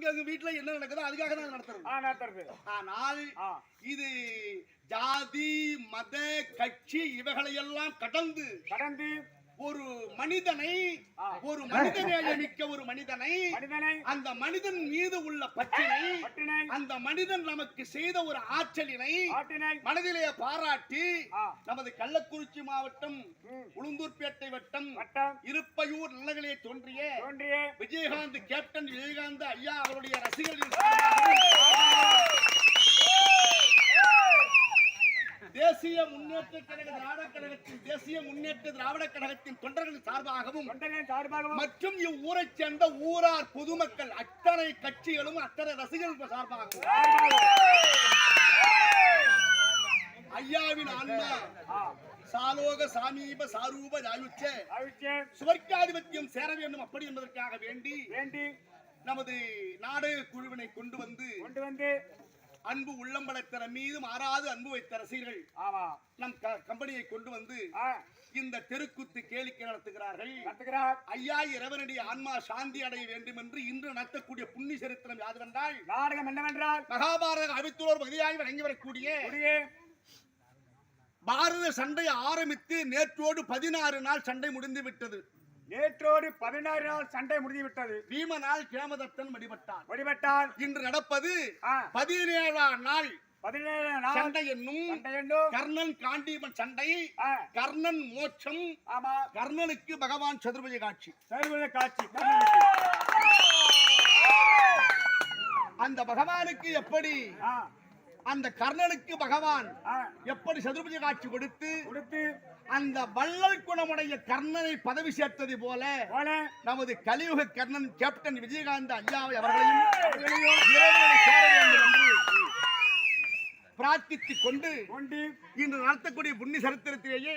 அங்க அங்க வீட்டுல என்ன நடக்குதோ அதுக்காக தான் நடத்துறது. நடத்துறது. ஆனால் இது ஜாதி மத கட்சி இவைகளை எல்லாம் கடந்து கடந்து ஒரு மனிதனை. ஒரு மனிதநேய மிக்க ஒரு மனிதனை அந்த மனிதன் மீது உள்ள பற்றினை அந்த மனிதன் நமக்கு செய்த ஒரு ஆற்றலினை மனதிலே பாராட்டி நமது கள்ளக்குறிச்சி மாவட்டம். உளுந்தூர்பேட்டை வட்டம் இருப்பையூர் நல்லகளே தோன்றிய தோன்றிய விஜயகாந்த் கேப்டன் விஜயகாந்த் ஐயா அவருடைய ரசிகர்களின் சார்பாகவும் தேசிய முன்னேற்ற கழக திராவிட கழகத்தின் தேசிய முன்னேற்ற திராவிட கழகத்தின் தொண்டர்களின் சார்பாகவும் மற்றும் இவ்வூரைச் சேர்ந்த ஊரார் பொதுமக்கள் அத்தனை கட்சிகளும் அத்தனை ரசிகர்கள் சார்பாகவும். ஐயாவின் ஆன்மா சாலோக சாமீப சாரூப அவிச்சே சுவர்க்காதிபத்தியம் சேர வேண்டும் அப்படி என்பதற்காக வேண்டி வேண்டி நமது நாடக குழுவினை கொண்டு வந்து கொண்டு வந்து அன்பு உள்ளம் படைத்தர மீது மாறாது அன்பு வைத்த ரசிகர்கள் ஆமா. நம் கம்பெனியை கொண்டு வந்து இந்த தெருக்குத்து கேளிக்கை நடத்துகிறார்கள். கத்துக்கிறார் ஐயா இறைவனுடைய ஆன்மா சாந்தி அடைய வேண்டும் என்று இன்று நடத்தக்கூடிய புண்ணிய சரித்திரம் யாதுவென்றால் நாடகம் என்னவென்றால்? மகாபாரத அவித்துள்ளோர் பகுதியாய் வழங்கி வரக்கூடிய குடியே. பாரத சண்டை ஆரம்பித்து நேற்றோடு பதினாறு நாள் சண்டை முடிந்து விட்டது. நேற்றோடு பதினாறு நாள் சண்டை முடிந்து விட்டது பீமனால் கேமதத்தன் வழிபட்டான். வழிபட்டால் இன்று நடப்பது பதினேழாம் நாள். பதினேழு நாள் சண்டை என்னும் சண்டை என்னும் கர்ணன் காண்டீபன் சண்டை கர்ணன் மோட்சம் ஆமா. கர்ணனுக்கு பகவான் சதுர்புஜ காட்சி. சர்வத காட்சி. அந்த பகவானுக்கு எப்படி அந்த கர்ணனுக்கு பகவான் எப்படி சதுர்புஜ காட்சி கொடுத்து கொடுத்து அந்த வள்ளல் குணமுடைய கர்ணனை பதவி சேர்த்தது போல நமது கலியுக கர்ணன் கேப்டன் விஜயகாந்த் ஐயாவை அவர்களையும் பிரார்த்தித்துக் கொண்டு இன்று நடத்தக்கூடிய புண்ணிய சரித்திரத்திலேயே